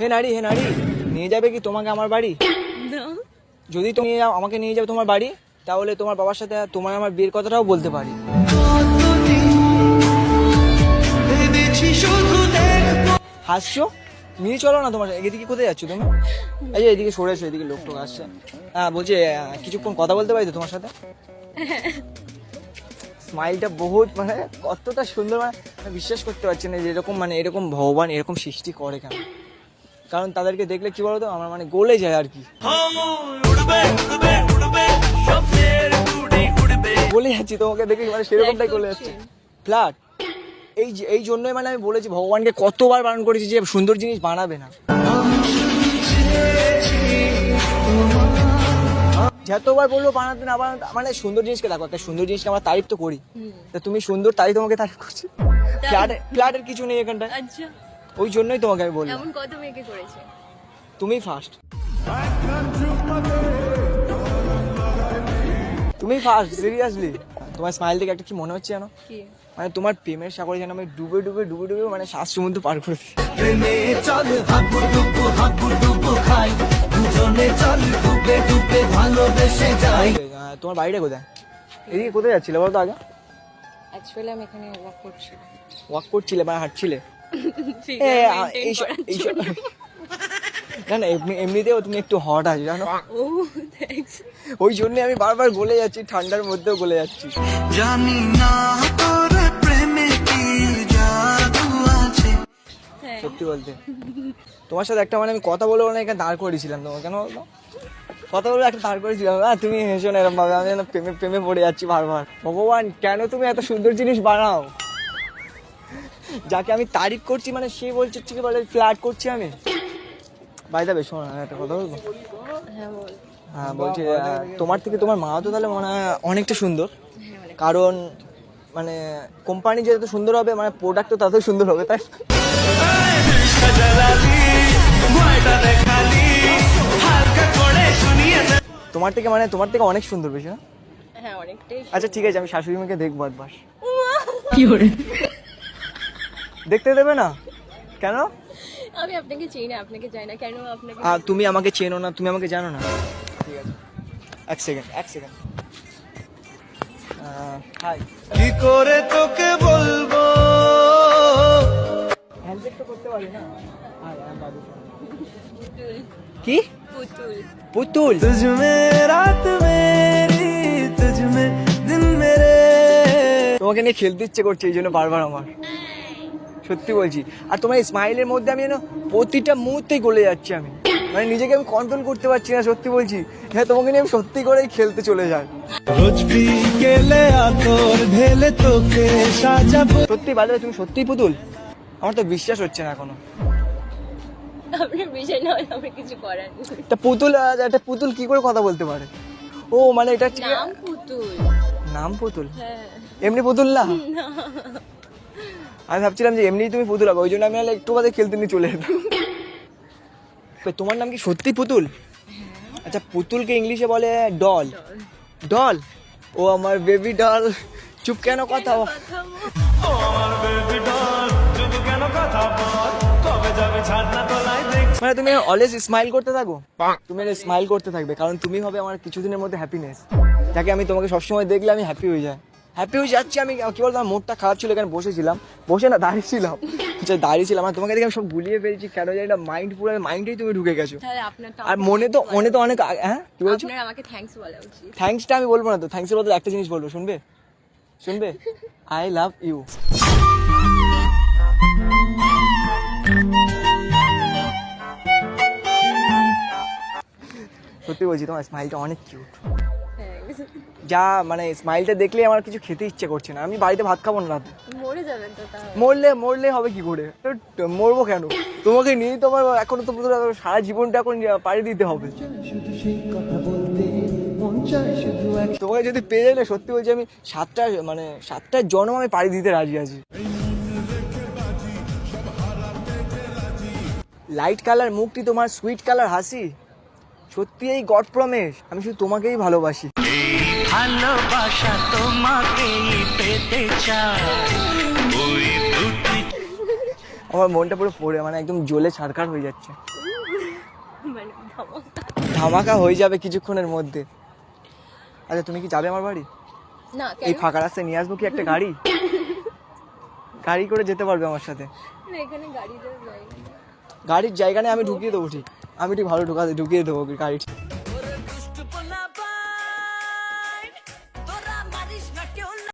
হে নারী হে নারী নিয়ে যাবে কি তোমাকে আমার বাড়ি? যদি তুমি আমাকে নিয়ে যাবে তোমার বাড়ি তাহলে তোমার বাবার সাথে তোমার আমার বিয়ের কথাটাও বলতে পারি। হাসছো? নিয়ে চলো না তোমার এদিকে কোথায় যাচ্ছ তুমি? এই যে এদিকে সরে এসো এদিকে লোক টোক আসছে। হ্যাঁ বলছি কিছুক্ষণ কথা বলতে পারি তো তোমার সাথে? স্মাইলটা বহুত মানে কতটা সুন্দর মানে বিশ্বাস করতে পারছি না যে এরকম মানে এরকম ভগবান এরকম সৃষ্টি করে কেন। কারণ তাদেরকে দেখলে কি বলতো আমার মানে গলে যায় আর কি। বলে যাচ্ছি তোমাকে দেখে মানে সেরকমটাই গলে যাচ্ছে। ফ্ল্যাট এই যে- এই জন্যই মানে আমি বলেছি ভগবানকে কতবার বারণ করেছি যে সুন্দর জিনিস বানাবে না। যতবার বলল বানাতে না বানাতে মানে সুন্দর জিনিসকে দেখো একটা সুন্দর জিনিসকে আমরা তারিফ তো করি। তা তুমি সুন্দর তাই তোমাকে তারিফ করছি। ফ্ল্যাটের ফ্ল্যাটের কিছু নেই এখানটায়। আচ্ছা। ওই জন্যই তোমাকে আমি বললাম। এমন কত মেয়েকে করেছে। তুমি ফার্স্ট তুমি ফার্স্ট সিরিয়াসলি তোমার স্মাইল দেখে একটা কি মনে হচ্ছে জানো? মানে তোমার প্রেমের সাগরে যেন আমি ডুবে ডুবে ডুবে ডুবে মানে শ্বাস সমুদ্র পার করে দিই। প্রেমে চল হাবুর ডুবু খাই। দুজনে চল ডুবে ডুবে ভালোবেসে যাই। আহ, তোমার বাড়িটা কোথায়? এদিকে কোথায় যাচ্ছিলে বলো তো আগে? অ্যাকচুয়ালি আমি এখানে ওয়াক করছি ওয়াক করছিলে মানে হাঁটছিলে? এইসব না না এমনি এমনিতেও তুমি একটু হট আছো জানো? ওই জন্যই আমি বারবার গলে যাচ্ছি ঠান্ডার মধ্যেও গলে যাচ্ছি। জানি না তোর প্রেমে কি জাদু আছে। সত্যি বলতে। তোমার সাথে একটা মানে আমি কথা বলব না এখানে দাঁড় করেছিলাম তোমার কেন বলতো কথা বলে একটা দাঁড় করেছিলাম হ্যাঁ তুমি হেসো না এরকম ভাবে আমি যেন প্রেমে প্রেমে পড়ে যাচ্ছি বারবার। ভগবান কেন তুমি এত সুন্দর জিনিস বানাও? যাকে আমি তারিফ করছি মানে সে বলছে ঠিক বলে ফ্ল্যাট করছি আমি। বাইদা বেশ শোনো একটা কথা বলব? হ্যাঁ বল। হ্যাঁ বলছি তোমার থেকে তোমার মা তো তাহলে মনে হয় অনেকটা সুন্দর। হ্যাঁ কারণ মানে কোম্পানি যত সুন্দর হবে মানে প্রোডাক্ট তো ততই সুন্দর হবে তাই তোমার থেকে মানে তোমার থেকে অনেক সুন্দর বেশি না? হ্যাঁ অনেকটাই আচ্ছা ঠিক আছে আমি শাশুড়ি মাকে দেখব একবার। দেখতে দেবে না? কেন? আমি আপনাকে চিনি না আপনাকে জানি না। কেন আপনাকে হ্যাঁ, আর তুমি আমাকে চেনো না তুমি আমাকে জানো না। ঠিক আছে। এক সেকেন্ড এক সেকেন্ড হাই কি করে তোকে বলব? হ্যান্ডশেক তো করতে পারি না? আই বাবু কি? পুতুল। পুতুল? তুঝ মে রাত মে দিন মেরে। তোমাকে নিয়ে খেলতে ইচ্ছে করছে এই জন্য বারবার আমার। হ্যাঁ। সত্যি বলছি। আর তোমার এই স্মাইলের মধ্যে আমি যেন প্রতিটা মুহূর্তেই গলে যাচ্ছি আমি। মানে নিজেকে আমি কন্ট্রোল করতে পারছি না সত্যি বলছি। হ্যাঁ তোমাকে নিয়ে আমি সত্যি করেই খেলতে চলে যাই। সত্যি বাজারে তুমি সত্যি পুতুল? আমার তো বিশ্বাস হচ্ছে না এখনও। আপনার বিষয় না আমার কিছু করার তা পুতুল একটা পুতুল কি করে কথা বলতে পারে? ও মানে এটা হচ্ছে নাম পুতুল। নাম পুতুল? হ্যাঁ। এমনি পুতুল না। আমি ভাবছিলাম যে এমনি তুমি পুতুল হবে ওই জন্য আমি একটু বাদে খেলতে নিয়ে চলে যেতাম তো তোমার নাম কি সত্যি পুতুল? আচ্ছা পুতুলকে ইংলিশে বলে ডল। ডল? ও আমার বেবি ডল চুপ কেন কথা বল? মানে তুমি অলওয়েজ স্মাইল করতে থাকো? তুমি স্মাইল করতে থাকবে কারণ তুমি হবে আমার কিছুদিনের মধ্যে হ্যাপিনেস যাকে আমি তোমাকে সবসময় দেখলে আমি হ্যাপি হয়ে যাই। হ্যাপি হয়ে যাচ্ছি আমি কি বলতো আমার মুডটা খারাপ ছিল এখানে বসেছিলাম। বসে না দাঁড়িয়েছিলাম আচ্ছা দাঁড়িয়েছিলাম আর তোমাকে দেখে আমি সব ভুলিয়ে ফেলছি কেন জানি না মাইন্ড পুরো মাইন্ডেই তুমি ঢুকে গেছো। আর মনে তো মনে তো অনেক আগে- হ্যাঁ কি বলছো? আপনার আমাকে থ্যাঙ্কস বলা উচিত। থ্যাঙ্কসটা আমি বলব না তো থ্যাঙ্কসের বদলে একটা জিনিস বলব শুনবে? শুনবে? আই লাভ ইউ সত্যি বলছি তোমার স্মাইলটা অনেক কিউট. যা মানে স্মাইলটা দেখলে আমার কিছু খেতে ইচ্ছে করছে না। আমি বাড়িতে ভাত খাব না রাতে। মরে যাবেন তো মরলে মরলে হবে কি করে? মরবো কেন? তোমাকে নিয়ে তোমার এখন তো সারা জীবনটা এখন পাড়ি দিতে হবে। তোমাকে যদি পেয়ে যাই না সত্যি বলছি আমি সাতটা মানে সাতটা জন্ম আমি পাড়ি দিতে রাজি আছি। লাইট কালার মুখটি তোমার সুইট কালার হাসি? সত্যি এই গড প্রমেশ আমি শুধু তোমাকেই ভালোবাসি। ভালোবাসা তোমাকেই পেতে চাই। ওই দুটি আমার মনটা পুরো পড়ে মানে একদম জ্বলে ছারখার হয়ে যাচ্ছে। মানে ধামাকা। ধামাকা হয়ে যাবে কিছুক্ষণের মধ্যে। আচ্ছা তুমি কি যাবে আমার বাড়ি? না এই ফাঁকা রাস্তায় নিয়ে আসব কি একটা গাড়ি? গাড়ি করে যেতে পারবে আমার সাথে। গাড়ির জায়গা নেই আমি ঢুকিয়ে দেবো ঠিক। আমি ঠিক ভালো ঢুকা ঢুকিয়ে দেবো গাড়ি